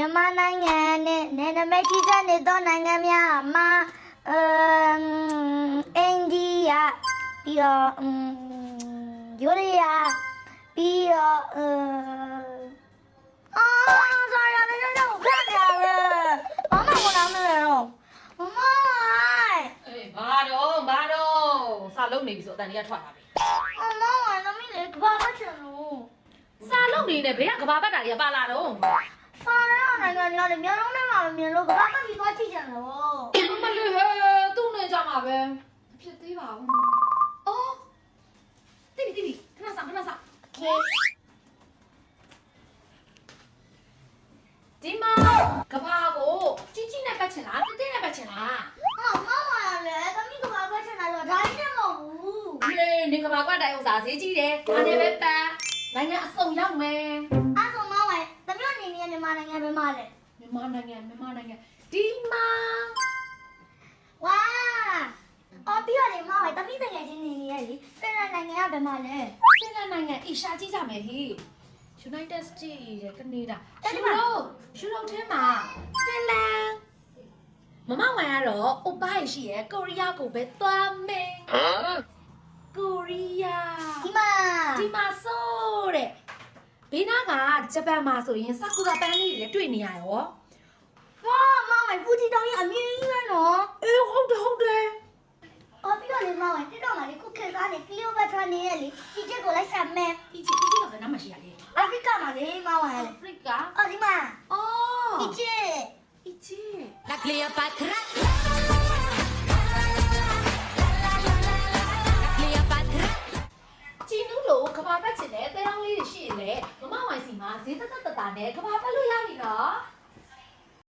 မြန်မာနိုင်ငံနဲ့နယ်နိမိတ်ထိစပ်နေသောနိုင်ငံများမှာအမ်အိန္ဒိယပြီးတော့အမ်ယူရီးယားပြီးတော့အမ်အာဆော်ရတဲ့တော့ခက်နေရတယ်ဘာမှမလုပ်နိုင်တော့မမအေးဘာတော့ဘာတော့စာလုံးနေပြီဆိုအတန်ကြီးကထွက်လာပြီမမဝမ်းသမီးလေးကဘာမှချင်လို့စာလုံးနေနဲ့ဘယ်ကကဘာပတ်တာကြီးကပါလာတော့ ဆော်ရနိုင်ငံများလည်းမျိုးလုံးနဲ့မှမမြင်လို့ကဘာမှပြီးသွားကြည့်ကြလို့မလေးဟဲသူ့နေကြမှာပဲဖြစ်သေးပါဘူးအော်တိတိတိခဏစားခဏစားเคဒီမှာကဘာကိုကြီးကြီးနဲ့ပတ်ချင်လားတင်းတင်းနဲ့ပတ်ချင်လားဟာမမလည်းသမီးကဘာပဲချင်တာတော့ဒါကြီးနဲ့မဟုတ်ဘူးအေးနေကဘာကွက်တိုင်ဥစားဈေးကြီးတယ်ဒါနဲ့ပဲပတ် နိုင်ငံအစုံရောက်မယ်အဲ့ဆိုမဝဲသမီးအနေနဲ့မြန်မာနိုင်ငံပဲမလဲမြန်မာနိုင်ငံမြန်မာနိုင်ငံဒီမှာဝါအော်ပြီးတော့လေမဝဲသမီးတကယ်ချင်းနေနေရလေစင်နိုင်ငံကဘယ်မှာလဲဖင်လန်နိုင်ငံအေရှာကြီးကြမယ်ဟေး United States ရဲ့ကနေဒါအဲ့ဒီယူမှာရိုယူရိုထဲမှာဖင်လန်မမဝင်ကတော့အိုပါရရှိရဲ့ကိုရီးယားကိုပဲသွားမယ်ကိုရီးယား ဒီမှာ ဒီမှာဆိုတဲ့ ဘေးနားကဂျပန်မှာဆိုရင်ဆာကူရာပန်းလေးတွေလည်းတွေ့နေရရောဝါမဝဲဖူဂျီတောင်ကြီးအမြင့်ကြီးပဲနော်အေးဟုတ်တယ်ဟုတ်တယ်အော်ပြီးတော့လေမဝဲတိတော့မှာလေခုခေတ်သားနေကလီယိုဘတ်ထရာနေရလေဒီချက်ကိုလိုက်ဆက်မယ်ဒီချီဒီချီကဘယ်နားမှာရှိရလဲအာဖရိကမှာလေမဝဲအာဖရိကအော်ဒီမှာအော်ဒီချက်ဒီချီ La Cleopatra ကဘာပတ်ချင်တယ်တဲတောင်းလေးတွေရှိရင်လည်းမမဝိုင်စီမှာဈေးသက်သက်တတာနဲ့ကဘာပတ်လို့ရပြီနော်